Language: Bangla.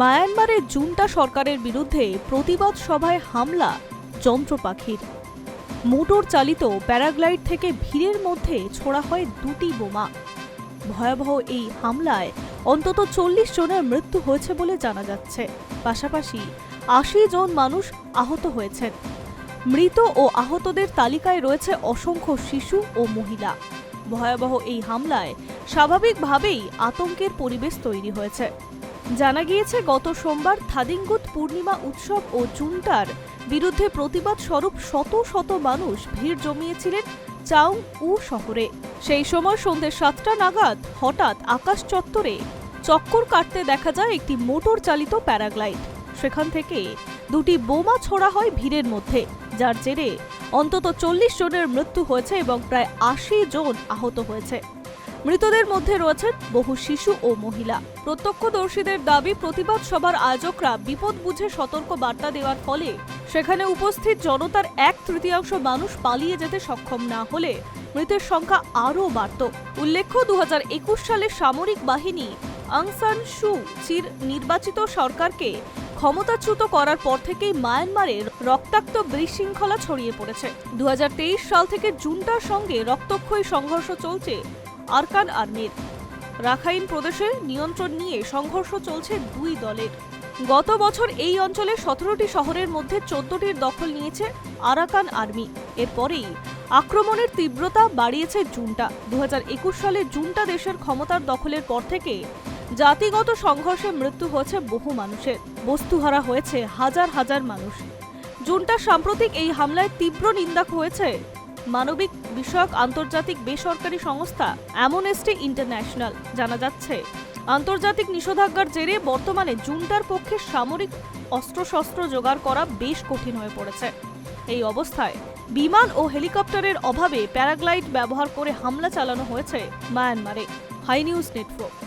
মায়ানমারের জুনটা সরকারের বিরুদ্ধে প্রতিবাদ সভায় হামলা, যন্ত্রপাখির। মোটর চালিত প্যারাগ্লাইড থেকে ভিড়ের মধ্যে ছোড়া হয় দুটি বোমা। ভয়াবহ এই হামলায় অন্তত চল্লিশ জনের মৃত্যু হয়েছে বলে জানা যাচ্ছে। পাশাপাশি আশি জন মানুষ আহত হয়েছেন। মৃত ও আহতদের তালিকায় রয়েছে অসংখ্য শিশু ও মহিলা। ভয়াবহ এই হামলায় স্বাভাবিকভাবেই আতঙ্কের পরিবেশ তৈরি হয়েছে। জানা গিয়েছে, গত সোমবার থাদিঙ্গুত পূর্ণিমা উৎসব ও জুনটার বিরুদ্ধে প্রতিবাদ স্বরূপ শত শত মানুষ ভিড় জমিয়েছিলেন চাং উ শহরে। সেই সময় সন্ধ্যে সাতটা নাগাদ হঠাৎ আকাশ চত্বরে চক্কর কাটতে দেখা যায় একটি মোটর চালিত প্যারাগ্লাইড। সেখান থেকে দুটি বোমা ছোড়া হয় ভিড়ের মধ্যে, যার জেরে অন্তত চল্লিশ জনের মৃত্যু হয়েছে এবং প্রায় আশি জন আহত হয়েছে। মৃতদের মধ্যে রয়েছেন বহু শিশু ও মহিলা। প্রত্যক্ষদর্শীদের দাবি, প্রতিবাদ সভার আয়োজকরা বিপদ বুঝে সতর্ক বার্তা দেওয়ার ফলে সেখানে উপস্থিত জনতার এক তৃতীয়াংশ মানুষ পালিয়ে যেতে সক্ষম না হলে মৃতের সংখ্যা আরও বাড়ত। উল্লেখ্য, দুহাজার একুশ সালে সামরিক বাহিনী আংসান সু চির নির্বাচিত সরকারকে ক্ষমতাচ্যুত করার পর থেকেই মায়ানমারের রক্তাক্ত বিশৃঙ্খলা ছড়িয়ে পড়েছে। দু হাজার তেইশ সাল থেকে জুনটার সঙ্গে রক্তক্ষয়ী সংঘর্ষ চলছে আরকান আর্মির। রাখাইন প্রদেশে নিয়ন্ত্রণ নিয়ে সংঘর্ষ চলছে দুই দলের। গত বছর এই অঞ্চলে সতেরোটি শহরের মধ্যে চোদ্দটির দখল নিয়েছে আরাকান আর্মি। এরপরেই আক্রমণের তীব্রতা বাড়িয়েছে জুনটা। দু হাজার একুশ সালে জুনটা দেশের ক্ষমতার দখলের পর থেকে জাতিগত সংঘর্ষে মৃত্যু হয়েছে বহু মানুষের। বস্তুহারা হয়েছে হাজার হাজার মানুষ। জুনটা সাম্প্রতিক এই হামলায় তীব্র নিন্দা হয়েছে মানবিক বিষয়ক আন্তর্জাতিক বেসরকারি সংস্থা অ্যামনেস্টি ইন্টারন্যাশনাল জানা যাচ্ছে। আন্তর্জাতিক নিষেধাজ্ঞার জেরে বর্তমানে জুনটার পক্ষে সামরিক অস্ত্রশস্ত্র জোগাড় করা বেশ কঠিন হয়ে পড়েছে। এই অবস্থায় বিমান ও হেলিকপ্টারের অভাবে প্যারাগ্লাইড ব্যবহার করে হামলা চালানো হয়েছে মায়ানমারে। Hi news network.